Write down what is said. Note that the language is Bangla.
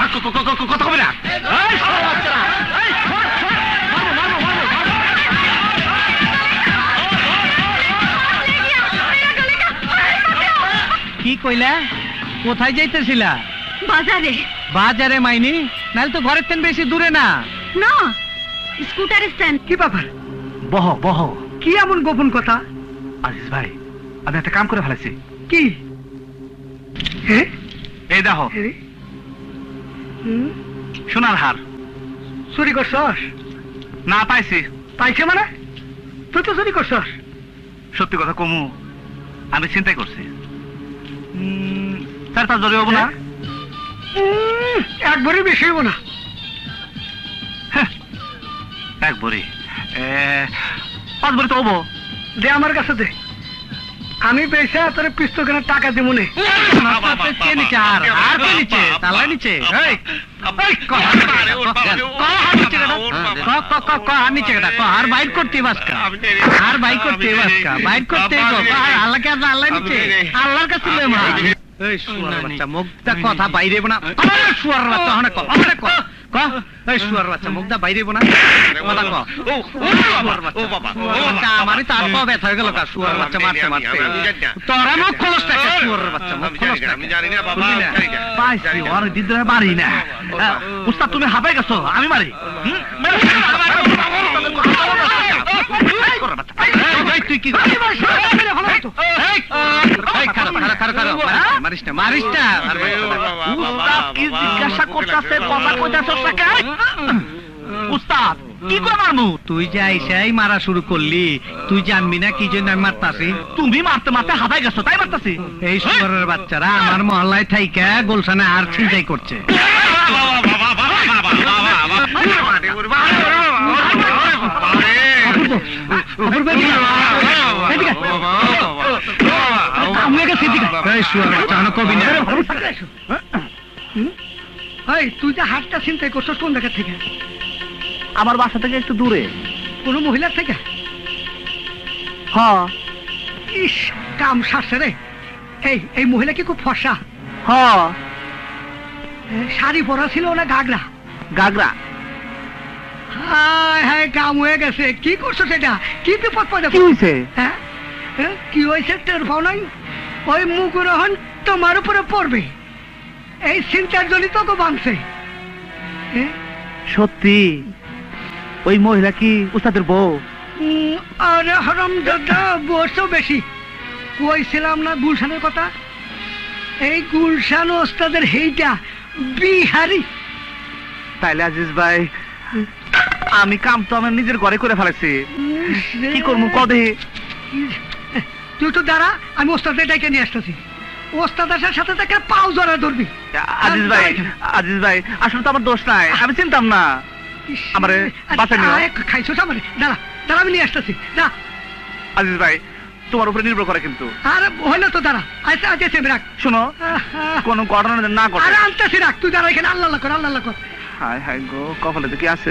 আর ক- ক- ক- ক- কথা কবি না এই, শালা বাচ্চারা! এই, ধর, ধর! মারো, মারো, মারো, মারো! কি কইলা কোথায় যাইতেছিলা বাজারে বাজারে মাইনি নাহলে তো ঘরের তেন বেশি দূরে না না স্কুটার স্ট্যান্ড কি ব্যাপার বহ বহ কি এমন গোপন কথা আজিজ ভাই আমি একটা কাম করে ফেলেছি। কি? হ্যাঁ এই দেখো। সোনার হার। চুরি করছস? না পাইছি। পাইছে মানে? তুই তো চুরি করছস। সত্যি কথা কমু আমি চিন্তাই করছি। চার পাঁচ জরি হব না? একবারই বেশি হইব না। এক বড়ি এ, পাঁচ বড়ি তো হব। দে আমার কাছে দে। আমি পয়সা তোর পিস্তল কেনার টাকা দিব নে। নিচে আর আর নিচে? তালা বাইর করতে বাসকা? আর বাইর করতে বাসকা? বাইর করতে গো ক? হার আল্লাহকে আল্লাহ নিচে? আল্লাহর কাছে কথা বাইরে না। শুয়ার বাচ্চা অনেক তুমি হাবাই গেছো আমি মারি তুই কি। মারিস না, মারিস না, জিজ্ঞাসা করতেছে কথা কইতাছ টাকা উস্তাদ কি করে মারমু তুই যে আইসাই মারা শুরু করলি তুই জানবি না কি জন্য আমি মারতাছি? তুমি মারতে মারতে হাবাই গেছো তাই মারতাছি? এই সুরের বাচ্চারা আমার মহল্লায় থাইকা গোলসানে আর ছিনতাই করছে। আমি কবি না। এই তুই যে হাতটা চিন্তাই করছস কোন জায়গা থেকে? আমার বাসা থেকে একটু দূরে। কোন মহিলার থেকে? হ্যাঁ ইস কাম সারছে রে। এই এই মহিলা কি খুব ফর্সা? হ্যাঁ শাড়ি পরা ছিল না ঘাগরা গাগরা। হায় হায় কাম হয়ে গেছে। কি করছ সেটা? কি বিপদ পড়ে কি হয়েছে হ্যাঁ? কি হয়েছে টের পাও নাই? ওই মুগুরহন তোমার উপরে পড়বে। এই চিন্তার জন্যই ভাঙছে এ, সত্যি? ওই মহিলা কি উস্তাদের বউ? আরে হরম দাদা বসো বেশি। কইছিলাম না গুলশানের কথা? এই গুলশান ওস্তাদের হেইটা বিহারি। তাইলে আজিজ ভাই আমি কাম তো আমার নিজের ঘরে করে ফেলেছি। কি করব কদে? তুই তো দাঁড়া আমি ওস্তাদের ডেকে নিয়ে আসতেছি। ওস্তাদ আসার সাথে তাকে পাও জড়া ধরবি। আজিজ ভাই আজিজ ভাই আসলে তো আমার দোষ নাই। আমি চিনতাম না। আমারে। আয়, খাইছো আমারে দাঁড়া দাঁড়া আমি নিয়ে আসতেছি। না আজিজ ভাই তোমার উপরে নির্ভর করে কিন্তু। আর হইলে তো দাঁড়া। আচ্ছা আচ্ছা আমি রাখ। শোনো কোনো ঘটনা না ঘটে। আরে আনতেছি রাখ। তুই দাঁড়া এখানে আল্লাহ আল্লাহ কর আল্লাহ কর। হায় হায় গো কপালে তো কি আছে?